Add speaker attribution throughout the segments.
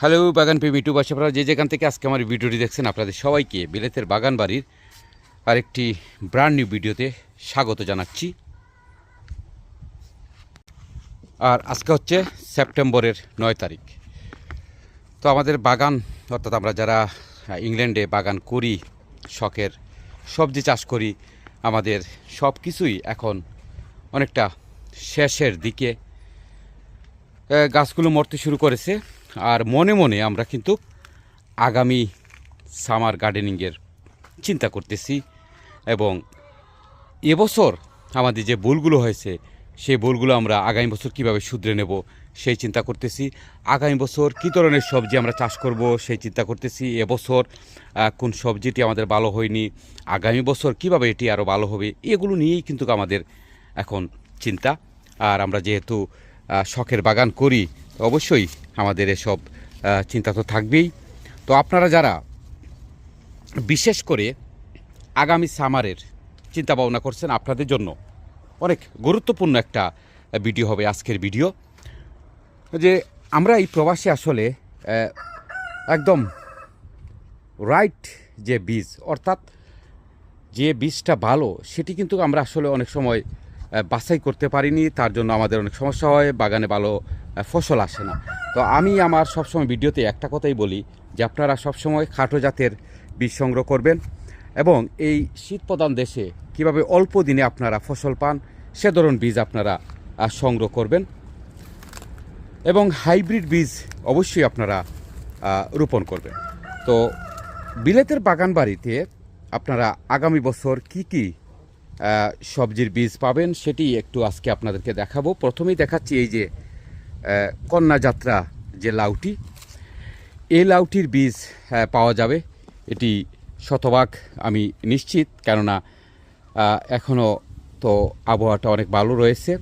Speaker 1: Hello, বাগান প্রেমী YouTube আপনারা যে যেখান থেকে আজকে আমার ভিডিওটি দেখছেন, আপনাদের সবাইকে বিলেতের বাগান বাড়ির আরেকটি ব্র্যান্ড নিউ ভিডিওতে স্বাগত জানাচ্ছি। আর আজকে হচ্ছে সেপ্টেম্বরের নয় তারিখ। তো আমাদের বাগান, অর্থাৎ আমরা যারা ইংল্যান্ডে বাগান করি, শখের সবজি চাষ করি, আমাদের সব কিছুই এখন অনেকটা শেষের দিকে গাছগুলো মরতে শুরু করেছে। আর মনে মনে আমরা কিন্তু আগামী সামার গার্ডেনিংয়ের চিন্তা করতেছি এবং এবছর আমাদের যে ভুলগুলো হয়েছে, সেই ভুলগুলো আমরা আগামী বছর কীভাবে শুধরে নেব, সেই চিন্তা করতেছি। আগামী বছর কী ধরনের সবজি আমরা চাষ করব, সেই চিন্তা করতেছি। এবছর কোন সবজিটি আমাদের ভালো হয়নি, আগামী বছর কীভাবে এটি আরও ভালো হবে, এগুলো নিয়েই কিন্তু আমাদের এখন চিন্তা। আর আমরা যেহেতু শখের বাগান করি, অবশ্যই আমাদের এসব চিন্তা তো থাকবেই। তো আপনারা যারা বিশেষ করে আগামী সামারের চিন্তা ভাবনা করছেন আপনাদের জন্য অনেক গুরুত্বপূর্ণ একটা ভিডিও হবে আজকের ভিডিও। যে আমরা এই প্রবাসে আসলে একদম রাইট যে বীজ, অর্থাৎ যে বীজটা ভালো, সেটি কিন্তু আমরা আসলে অনেক সময় বাছাই করতে পারিনি, তার জন্য আমাদের অনেক সমস্যা হয়, বাগানে ভালো ফসল আসে না। তো আমি আমার সবসময় ভিডিওতে একটা কথাই বলি যে আপনারা সবসময় খাটো জাতের বীজ সংগ্রহ করবেন এবং এই শীতপ্রধান দেশে কীভাবে অল্প দিনে আপনারা ফসল পান, সে ধরনের বীজ আপনারা সংগ্রহ করবেন এবং হাইব্রিড বীজ অবশ্যই আপনারা রোপণ করবেন। তো বিলেতের বাগান বাড়িতে আপনারা আগামী বছর কি কি সবজির বীজ পাবেন সেটি একটু আজকে আপনাদেরকে দেখাবো। প্রথমেই দেখাচ্ছি এই যে আহ, কন্যা যাত্রা যে লাউটি এই লাউটির বীজ পাওয়া যাবে। এটি শতভাগ আমি নিশ্চিত কেননা এখনও তো আবহাওয়াটা অনেক ভালো রয়েছে।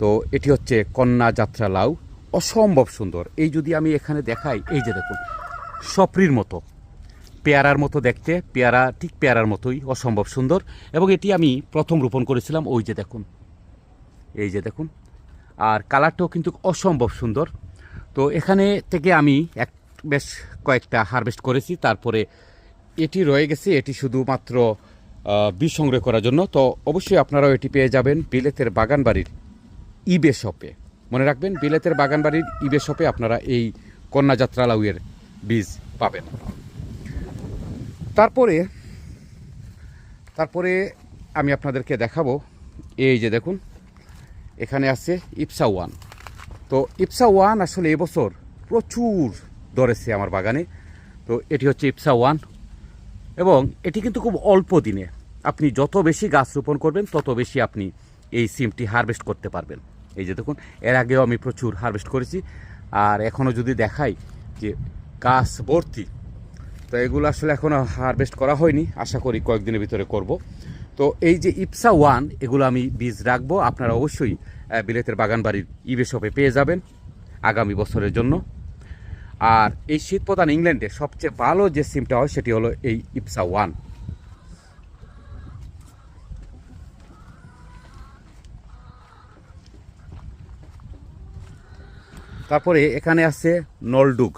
Speaker 1: তো এটি হচ্ছে কন্যা যাত্রা লাউ। অসম্ভব সুন্দর। এই যদি আমি এখানে দেখাই এই যে দেখুন সপরির মতো। পেয়ারার মতো দেখতে, পেয়ারা ঠিক পেয়ারার মতোই, অসম্ভব সুন্দর। এবং এটি আমি প্রথম রোপণ করেছিলাম, ওই যে দেখুন। এই যে দেখুন। আর কালারটাও কিন্তু অসম্ভব সুন্দর। তো এখানে থেকে আমি এক বেশ কয়েকটা হারভেস্ট করেছি, তারপরে এটি রয়ে গেছে, এটি শুধুমাত্র বীজ সংগ্রহ করার জন্য। তো অবশ্যই আপনারাও এটি পেয়ে যাবেন বিলেতের বাগান বাড়ির ইবে শপে। মনে রাখবেন, বিলেতের বাগান বাড়ির ইবে শপে আপনারা এই কন্যাযাত্রা লাউয়ের বীজ পাবেন। তারপরে তারপরে আমি আপনাদেরকে দেখাবো, এই যে দেখুন, এখানে আছে ইপসা ওয়ান। তো ইপসা ওয়ান আসলে এবছর প্রচুর ধরেছে আমার বাগানে। তো এটি হচ্ছে ইপসা ওয়ান এবং এটি কিন্তু খুব অল্প দিনে। আপনি যত বেশি গাছ রোপণ করবেন, তত বেশি আপনি এই সিমটি হারভেস্ট করতে পারবেন। এই যে দেখুন, এর আগেও আমি প্রচুর হারভেস্ট করেছি। আর এখনও যদি দেখাই যে গাছ ভর্তি তো এগুলো আসলে এখনও হারভেস্ট করা হয়নি। আশা করি কয়েকদিনের ভিতরে করব। তো এই যে ইপসা ওয়ান এগুলো আমি বীজ রাখব। আপনারা অবশ্যই বিলেতের বাগান বাড়ির ইবে শপে পেয়ে যাবেন আগামী বছরের জন্য। আর এই শীতপ্রধান ইংল্যান্ডে সবচেয়ে ভালো যে সিমটা হয়, সেটি হলো এই ইপসা ওয়ান তারপরে এখানে আছে নলডুগ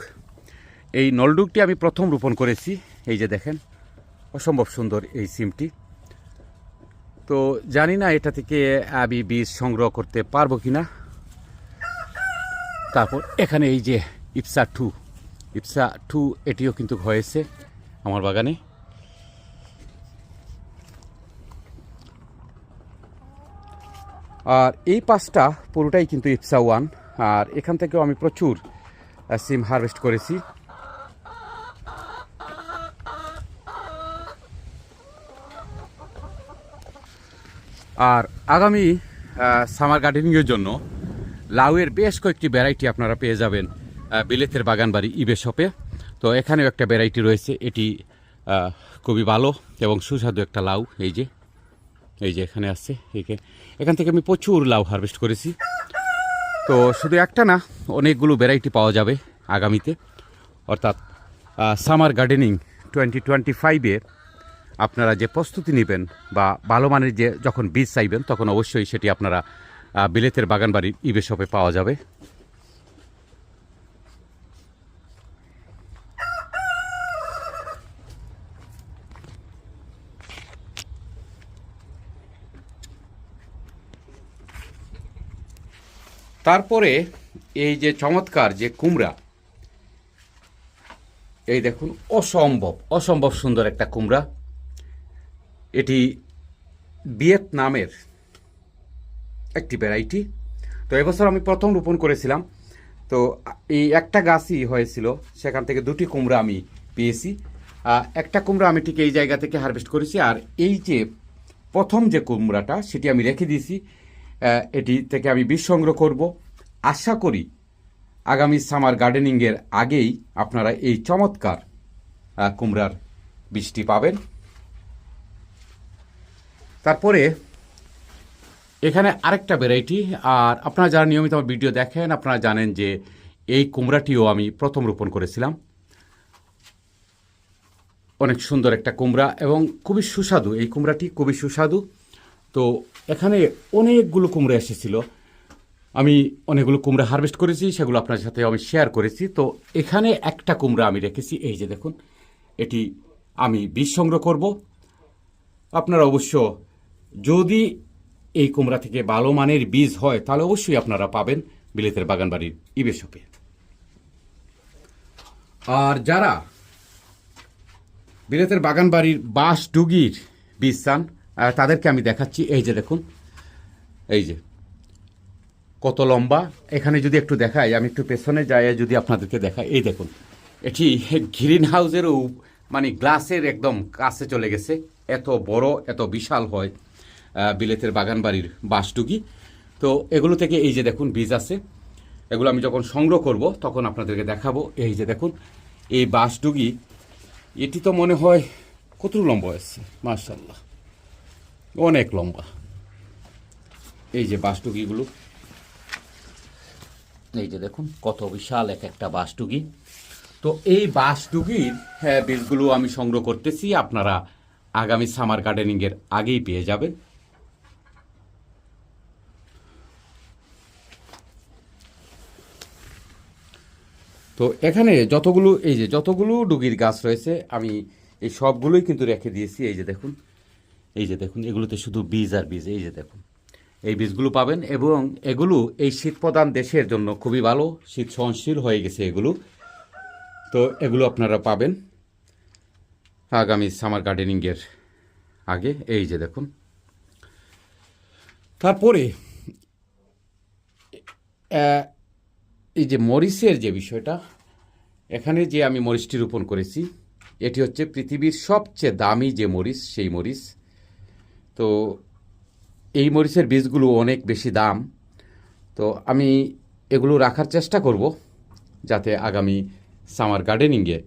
Speaker 1: এই নলডুগটি আমি প্রথম রোপণ করেছি, এই যে দেখেন, অসম্ভব সুন্দর এই সিমটি। তো জানি না এটা থেকে আমি বীজ সংগ্রহ করতে পারব কি না তারপর এখানে এই যে ইপসা টু ইপসা টু এটিও কিন্তু হয়েছে আমার বাগানে। আর এই পাঁচটা পুরোটাই কিন্তু ইপসা ওয়ান, আর এখান থেকেও আমি প্রচুর সিম হারভেস্ট করেছি। আর আগামী সামার গার্ডেনিংয়ের জন্য লাউয়ের বেশ কয়েকটি ভ্যারাইটি আপনারা পেয়ে যাবেন বিলেতের বাগান বাড়ি ইবে শপে তো এখানেও একটা ভ্যারাইটি রয়েছে, এটি খুবই ভালো এবং সুস্বাদু একটা লাউ, এই যে এই যে এখানে একে। এখান থেকে আমি প্রচুর লাউ হারভেস্ট করেছি। তো শুধু একটা না, অনেকগুলো ভ্যারাইটি পাওয়া যাবে আগামীতে। অর্থাৎ সামার গার্ডেনিং টোয়েন্টি টোয়েন্টি ফাইভে আপনারা যে প্রস্তুতি নেবেন বা ভালো মানের যে যখন বীজ চাইবেন, তখন অবশ্যই সেটি আপনারা বিলেতের বাগানবাড়ির ইবে শপে পাওয়া যাবে। তারপরে এই যে চমৎকার যে কুমড়া, এই দেখুন, অসম্ভব অসম্ভব সুন্দর একটা কুমড়া। এটি ভিয়েতনামের একটি ভ্যারাইটি তো এবছর আমি প্রথম রোপণ করেছিলাম। তো এই একটা গাছই হয়েছিল, সেখান থেকে দুটি কুমড়া আমি পেয়েছি। একটা কুমড়া আমি ঠিক এই জায়গা থেকে হারভেস্ট করেছি, আর এই যে প্রথম যে কুমড়াটা, সেটি আমি রেখে দিয়েছি। এটি থেকে আমি বীজ সংগ্রহ করব। আশা করি আগামী সামার গার্ডেনিংয়ের আগেই আপনারা এই চমৎকার কুমড়ার বীজটি পাবেন। তারপরে এখানে আরেকটা ভ্যারাইটি আর আপনারা যারা নিয়মিত আমার ভিডিও দেখেন, আপনারা জানেন যে এই কুমড়াটিও আমি প্রথম রোপণ করেছিলাম। অনেক সুন্দর একটা কুমড়া এবং খুবই সুস্বাদু, এই কুমড়াটি খুবই সুস্বাদু। তো এখানে অনেকগুলো কুমড়া এসেছিল। আমি অনেকগুলো কুমড়া হারভেস্ট করেছি, সেগুলো আপনার সাথে আমি শেয়ার করেছি। তো এখানে একটা কুমড়া আমি রেখেছি, এই যে দেখুন, এটি আমি বীজ সংগ্রহ করব। আপনারা অবশ্য যদি এই কুমড়া থেকে ভালো মানের বীজ হয়, তাহলে অবশ্যই আপনারা পাবেন বিলেতের বাগানবাড়ির ইবেশকে আর যারা বিলেতের বাগানবাড়ির বাঁশ ডুগির বীজ চান তাদেরকে আমি দেখাচ্ছি। এই যে দেখুন, এই যে, কত লম্বা। এখানে যদি একটু দেখাই, আমি একটু পেছনে যাই, যদি আপনাদেরকে দেখাই। এই দেখুন, এটি গ্রিন হাউসেরও মানে গ্লাসের একদম কাছে চলে গেছে। এত বড়, এত বিশাল হয়। বিলেতের বাগান বাড়ির বাঁশডুগি তো এগুলো থেকে এই যে দেখুন বীজ আছে এগুলো আমি যখন সংগ্রহ করব তখন আপনাদেরকে দেখাবো। এই যে দেখুন এই বাঁশডুগি এটি তো মনে হয় কত লম্বা হয়েছে? মার্শাল্লাহ অনেক লম্বা। এই যে বাঁশডুগিগুলো এই যে দেখুন কত বিশাল এক একটা বাঁশডুগি তো এই বাঁশডুগির হ্যাঁ, বীজগুলো আমি সংগ্রহ করতেছি আপনারা আগামী সামার গার্ডেনিংয়ের আগেই পেয়ে যাবেন। তো এখানে যতগুলো, এই যে যতগুলো ডুগির গাছ রয়েছে, আমি এই সবগুলোই কিন্তু রেখে দিয়েছি। এই যে দেখুন, এই যে দেখুন, এগুলোতে শুধু বীজ আর বীজ, এই যে দেখুন। এই বীজগুলো পাবেন এবং এগুলো এই শীত প্রধান দেশের জন্য খুবই ভালো, শীত সহনশীল হয়ে গেছে এগুলো। তো এগুলো আপনারা পাবেন আগামী সামার গার্ডেনিংয়ের আগে, এই যে দেখুন। তারপরে এই যে মরিচের যে বিষয়টা, এখানে যে আমি মরিচটি রোপণ করেছি, এটি হচ্ছে পৃথিবীর সবচেয়ে দামি যে মরিচ, সেই মরিচ। তো এই মরিচের বীজগুলো অনেক বেশি দাম। তো আমি এগুলো রাখার চেষ্টা করব, যাতে আগামী সামার গার্ডেনিংয়ে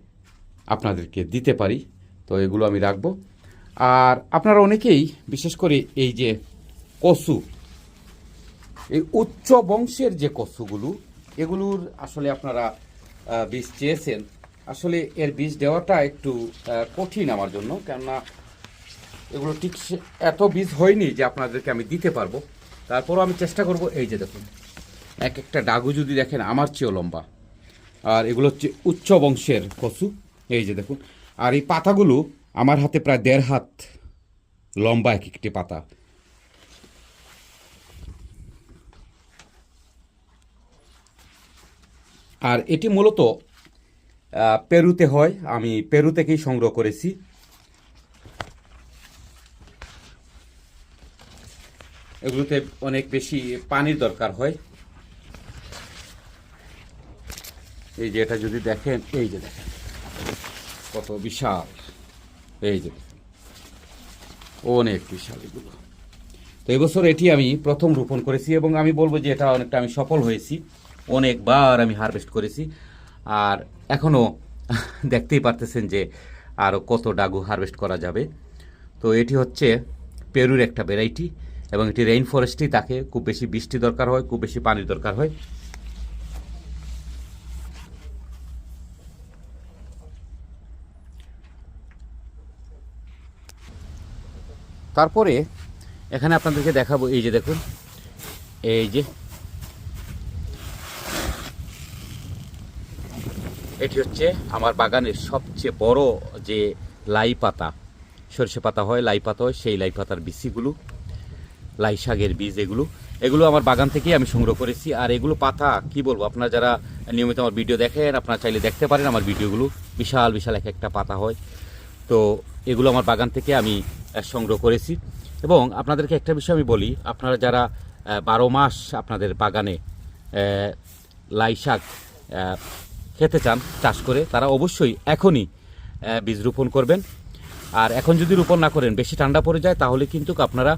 Speaker 1: আপনাদেরকে দিতে পারি। তো এগুলো আমি রাখব। আর আপনারা অনেকেই, বিশেষ করে এই যে কচু এই উচ্চ বংশের যে কচুগুলো এগুলোর আসলে আপনারা বীজ চেয়েছেন। আসলে এর বীজ দেওয়াটা একটু কঠিন আমার জন্য, কেননা এগুলো ঠিক এত বীজ হয়নি যে আপনাদেরকে আমি দিতে পারব। তারপরও আমি চেষ্টা করব, এই যে দেখুন, এক একটা ডাগু যদি দেখেন, আমার চেয়েও লম্বা। আর এগুলো হচ্ছে উচ্চ বংশের কচু, এই যে দেখুন। আর এই পাতাগুলো আমার হাতে প্রায় দেড় হাত লম্বা এক একটি পাতা। আর এটি মূলত পেরুতে হয়। আমি পেরু থেকেই সংগ্রহ করেছি। এগুলোতে অনেক বেশি পানির দরকার হয়। এই যে এটা যদি দেখেন, এই যে দেখেন, কত বিশাল। এই যে অনেক বিশাল এগুলো। তো এবছর এটি আমি প্রথম রোপণ করেছি এবং আমি বলব যে এটা অনেকটা আমি সফল হয়েছি। অনেকবার আমি হারভেস্ট করেছি। আর এখনও দেখতেই পারতেছেন যে আরও কত ডাগু হারভেস্ট করা যাবে। তো এটি হচ্ছে পেরুর একটা ভ্যারাইটি এবং এটি রেইন ফরেস্টেই থাকে খুব বেশি বৃষ্টি দরকার হয়, খুব বেশি পানির দরকার হয়। তারপরে এখানে আপনাদেরকে দেখাবো, এই যে দেখুন, এই যে এটি হচ্ছে আমার বাগানের সবচেয়ে বড় যে লাই পাতা। সর্ষে পাতা হয়, লাই পাতা হয়, সেই লাই পাতার বিচিগুলো লাই শাকের বীজ এগুলো। এগুলো আমার বাগান থেকেই আমি সংগ্রহ করেছি। আর এগুলো পাতা, কি বলব, আপনারা যারা নিয়মিত আমার ভিডিও দেখেন, আপনারা চাইলে দেখতে পারেন আমার ভিডিওগুলো। বিশাল বিশাল এক একটা পাতা হয়। তো এগুলো আমার বাগান থেকে আমি সংগ্রহ করেছি। এবং আপনাদেরকে একটা বিষয় আমি বলি, আপনারা যারা বারো মাস আপনাদের বাগানে লাই শাক খেতে চান, চাষ করে, তারা অবশ্যই এখনই বীজ রোপণ করবেন। আর এখন যদি রোপণ না করেন, বেশি ঠান্ডা পড়ে যায়, তাহলে কিন্তু আপনারা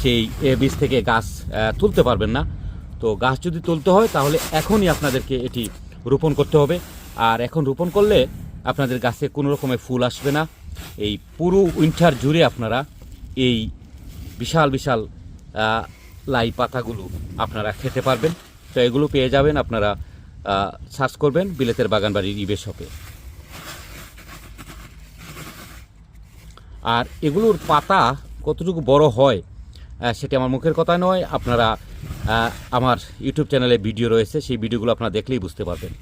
Speaker 1: সেই বীজ থেকে গাছ তুলতে পারবেন না। তো গাছ যদি তুলতে হয়, তাহলে এখনই আপনাদেরকে এটি রোপণ করতে হবে। আর এখন রোপণ করলে আপনাদের গাছে কোনো রকমের ফুল আসবে না। এই পুরো উইন্টার জুড়ে আপনারা এই বিশাল বিশাল লাই পাতাগুলো আপনারা খেতে পারবেন। তো এগুলো পেয়ে যাবেন আপনারা সার্চ করবেন বিলেতের বাগানবাড়ির ইবে শপে। আর এগুলোর পাতা কতটুকু বড় হয় সেটা আমার মুখের কথা নয়, আপনারা আমার ইউটিউব চ্যানেলে ভিডিও রয়েছে, সেই ভিডিওগুলো আপনারা দেখলেই বুঝতে পারবেন।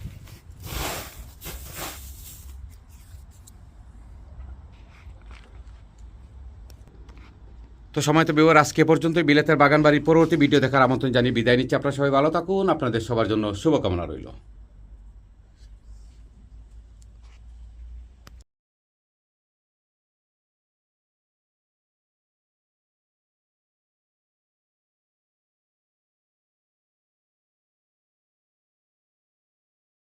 Speaker 1: তো সময় তো বিবার আজকে পর্যন্ত বিলেতের বাগানবাড়ির পরবর্তী ভিডিও দেখার আমন্ত্রণ জানিয়ে বিদায় নিচ্ছি। আপনারা সবাই ভালো থাকুন। আপনাদের সবার জন্য শুভকামনা রইল।